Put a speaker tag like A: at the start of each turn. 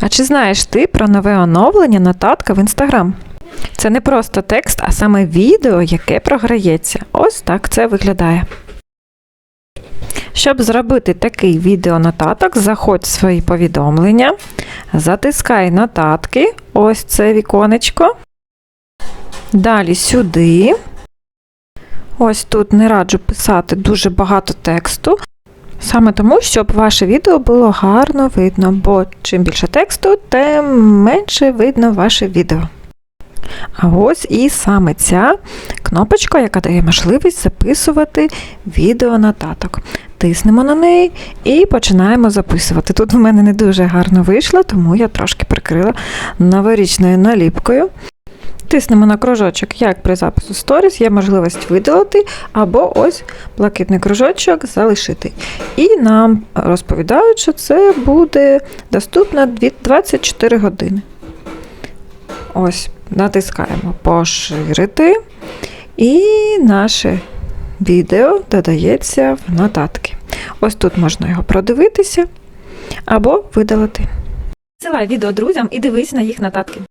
A: А чи знаєш ти про нове оновлення нотатка в Instagram? Це не просто текст, а саме відео, яке програється. Ось так це виглядає. Щоб зробити такий відеонотаток, заходь в свої повідомлення, затискай нотатки, ось це віконечко. Далі сюди. Ось тут не раджу писати дуже багато тексту. Саме тому, щоб ваше відео було гарно видно, бо чим більше тексту, тим менше видно ваше відео. А ось і саме ця кнопочка, яка дає можливість записувати відеонотаток. Тиснемо на неї і починаємо записувати. Тут в мене не дуже гарно вийшло, тому я трошки прикрила новорічною наліпкою. Тиснемо на кружочок, як при запису сторіс, є можливість видалити, або ось блакитний кружочок залишити. І нам розповідають, що це буде доступно дві- 24 години. Ось, натискаємо поширити, і наше відео додається в нотатки. Ось тут можна його продивитися або видалити. Силай відео друзям і дивись на їх нотатки.